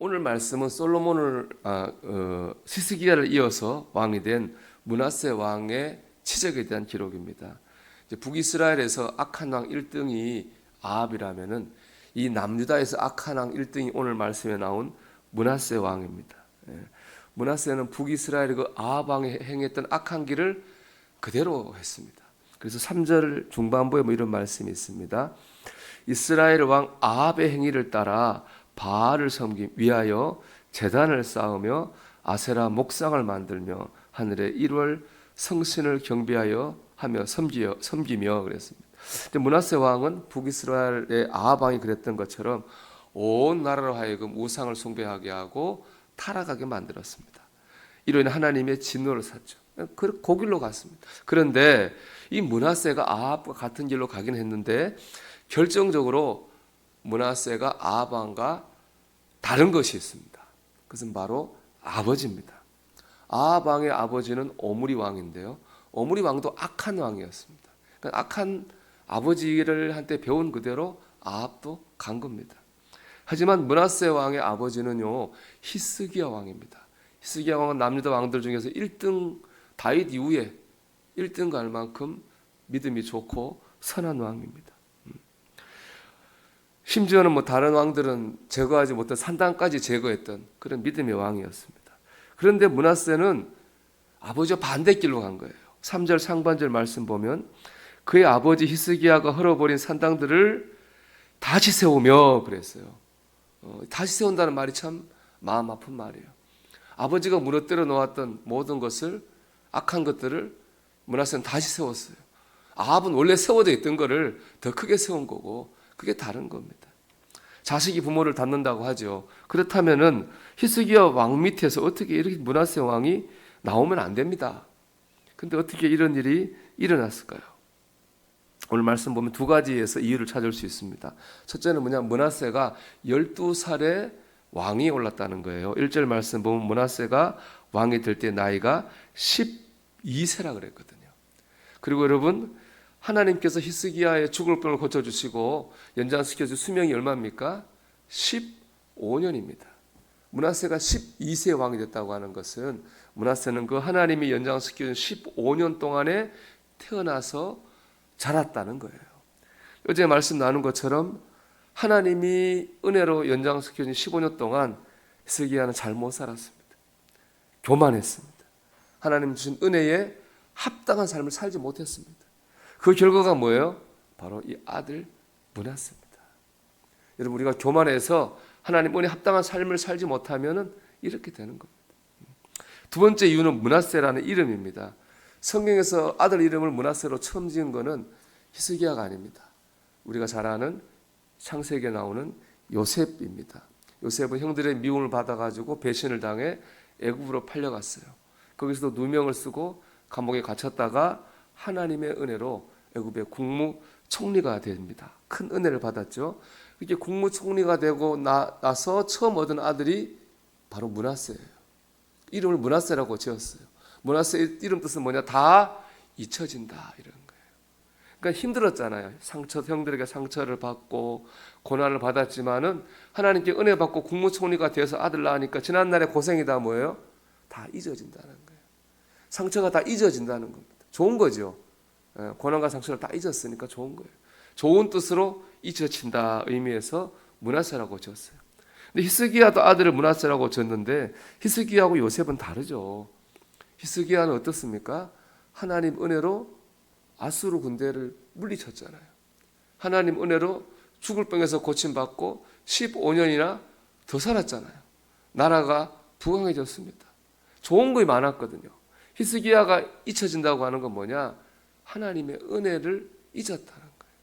오늘 말씀은 솔로몬을 아, 어, 시스기야를 이어서 왕이 된 문하세 왕의 치적에 대한 기록입니다. 이제 북이스라엘에서 악한 왕 1등이 아합이라면은 이 남유다에서 악한 왕 1등이 오늘 말씀에 나온 문하세 왕입니다. 예. 문하세는 북이스라엘의 그 아합 왕이 행했던 악한 길을 그대로 했습니다. 그래서 3절 중반부에 뭐 이런 말씀이 있습니다. 이스라엘 왕 아합의 행위를 따라 바알을 섬기 위하여 제단을 쌓으며 아세라 목상을 만들며 하늘의 1월 성신을 경배하여 하며 섬기여, 섬기며 그랬습니다. 문하세 왕은 북이스라엘의 아합 왕이 그랬던 것처럼 온 나라로 하여금 우상을 숭배하게 하고 타락하게 만들었습니다. 이로 인해 하나님의 진노를 샀죠. 그 고길로 갔습니다. 그런데 이 문하세가 아합과 같은 길로 가긴 했는데 결정적으로 문하세가 아합 왕과 다른 것이 있습니다. 그것은 바로 아버지입니다. 아합 왕의 아버지는 오므리 왕인데요. 오므리 왕도 악한 왕이었습니다. 그러니까 악한 아버지를 한테 배운 그대로 아합도 간 겁니다. 하지만 문하세 왕의 아버지는요 히스기야 왕입니다. 히스기야 왕은 남유다 왕들 중에서 1등 다윗 이후에 1등 갈 만큼 믿음이 좋고 선한 왕입니다. 음. 심지어는 뭐 다른 왕들은 제거하지 못한 산당까지 제거했던 그런 믿음의 왕이었습니다. 그런데 문하세는 아버지와 반대길로 간 거예요. 3절 상반절 말씀 보면 그의 아버지 히스기야가 헐어버린 산당들을 다시 세우며 그랬어요. 어, 다시 세운다는 말이 참 마음 아픈 말이에요. 아버지가 무너뜨려 놓았던 모든 것을 악한 것들을 문하세는 다시 세웠어요. 아합은 원래 세워져 있던 것을 더 크게 세운 거고 그게 다른 겁니다. 자식이 부모를 닮는다고 하죠. 그렇다면은 히스기야 왕 밑에서 어떻게 이렇게 문하세 왕이 나오면 안 됩니다. 근데 어떻게 이런 일이 일어났을까요? 오늘 말씀 보면 두 가지에서 이유를 찾을 수 있습니다. 첫째는 뭐냐? 문하세가 12살에 왕이 올랐다는 거예요. 1절 말씀 보면 문하세가 왕이 될 때 나이가 12세라 그랬거든요. 그리고 여러분 하나님께서 히스기야의 죽을 병을 고쳐 주시고 연장시켜 주 수명이 얼마입니까? 15년입니다. 문하세가 12세 왕이 됐다고 하는 것은 문하세는 그 하나님이 연장시켜 준 15년 동안에 태어나서 자랐다는 거예요. 어제 말씀 나눈 것처럼 하나님이 은혜로 연장시켜 준 15년 동안 히스기야는 잘 못 살았습니다. 교만했습니다. 하나님 주신 은혜에 합당한 삶을 살지 못했습니다. 그 결과가 뭐예요? 바로 이 아들 문하세입니다. 여러분 우리가 교만해서 하나님 은혜 합당한 삶을 살지 못하면은 이렇게 되는 겁니다. 두 번째 이유는 문하세라는 이름입니다. 성경에서 아들 이름을 문하세로 처음 지은 것은 히스기야가 아닙니다. 우리가 잘 아는 창세기에 나오는 요셉입니다. 요셉은 형들의 미움을 받아가지고 배신을 당해 애굽으로 팔려갔어요. 거기서도 누명을 쓰고 감옥에 갇혔다가 하나님의 은혜로 애굽의 국무총리가 됩니다. 큰 은혜를 받았죠. 이렇게 국무총리가 되고 나, 나서 처음 얻은 아들이 바로 문하세예요. 이름을 문하세라고 지었어요. 문하세 이름 뜻은 뭐냐? 다 잊혀진다 이런 거예요. 그러니까 힘들었잖아요. 상처 형들에게 상처를 받고 고난을 받았지만은 하나님께 은혜 받고 국무총리가 되어서 아들 낳으니까 지난 날의 고생이 다 뭐예요? 다 잊어진다는 거예요. 상처가 다 잊어진다는 겁니다. 좋은 거죠. 예, 고난과 상처를 다 잊었으니까 좋은 거예요. 좋은 뜻으로 잊어진다 의미에서 문하세라고 지었어요. 근데 히스기야도 아들을 문하세라고 지었는데 히스기야하고 요셉은 다르죠. 히스기야는 어떻습니까? 하나님 은혜로 아수르 군대를 물리쳤잖아요. 하나님 은혜로 죽을 병에서 고침받고 15년이나 더 살았잖아요. 나라가 부강해졌습니다. 좋은 것이 많았거든요. 히스기야가 잊혀진다고 하는 건 뭐냐? 하나님의 은혜를 잊었다는 거예요.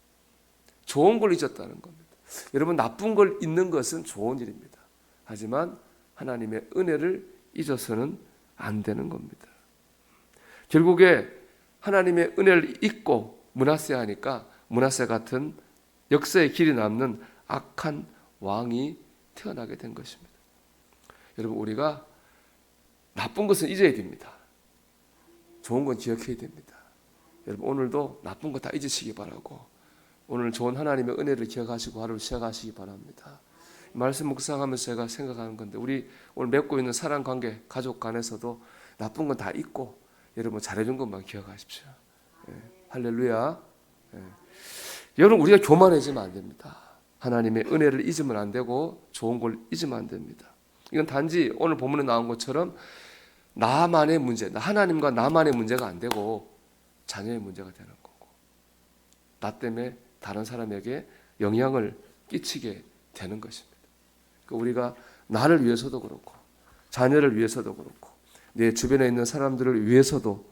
좋은 걸 잊었다는 겁니다. 여러분 나쁜 걸 잊는 것은 좋은 일입니다. 하지만 하나님의 은혜를 잊어서는 안 되는 겁니다. 결국에 하나님의 은혜를 잊고 문하세 하니까 문하세 같은 역사의 길이 남는 악한 왕이 태어나게 된 것입니다. 여러분 우리가 나쁜 것은 잊어야 됩니다. 좋은 건 기억해야 됩니다. 여러분 오늘도 나쁜 거 다 잊으시기 바라고 오늘 좋은 하나님의 은혜를 기억하시고 하루를 시작하시기 바랍니다. 말씀 묵상하면서 제가 생각하는 건데 우리 오늘 맺고 있는 사랑 관계 가족 간에서도 나쁜 건 다 잊고 여러분 잘해준 것만 기억하십시오. 예, 할렐루야. 예. 여러분 우리가 교만해지면 안 됩니다. 하나님의 은혜를 잊으면 안 되고 좋은 걸 잊으면 안 됩니다. 이건 단지 오늘 본문에 나온 것처럼 나만의 문제, 하나님과 나만의 문제가 안 되고 자녀의 문제가 되는 거고 나 때문에 다른 사람에게 영향을 끼치게 되는 것입니다. 그 우리가 나를 위해서도 그렇고 자녀를 위해서도 그렇고 내 주변에 있는 사람들을 위해서도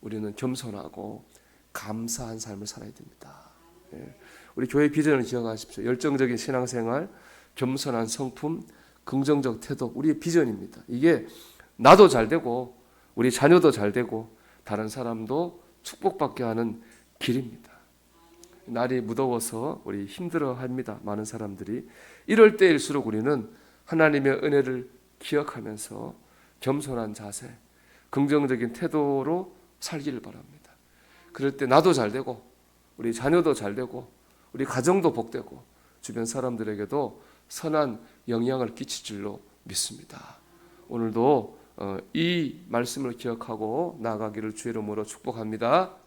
우리는 겸손하고 감사한 삶을 살아야 됩니다. 예. 우리 교회 비전을 기억하십시오. 열정적인 신앙생활, 겸손한 성품, 긍정적 태도, 우리의 비전입니다. 이게 나도 잘 되고 우리 자녀도 잘 되고 다른 사람도 축복받게 하는 길입니다. 날이 무더워서 우리 힘들어 합니다. 많은 사람들이 이럴 때일수록 우리는 하나님의 은혜를 기억하면서 겸손한 자세, 긍정적인 태도로 살기를 바랍니다. 그럴 때 나도 잘 되고 우리 자녀도 잘 되고 우리 가정도 복되고 주변 사람들에게도 선한 영향을 끼칠 줄로 믿습니다. 오늘도 어, 이 말씀을 기억하고 나아가기를 주의 이름으로 축복합니다.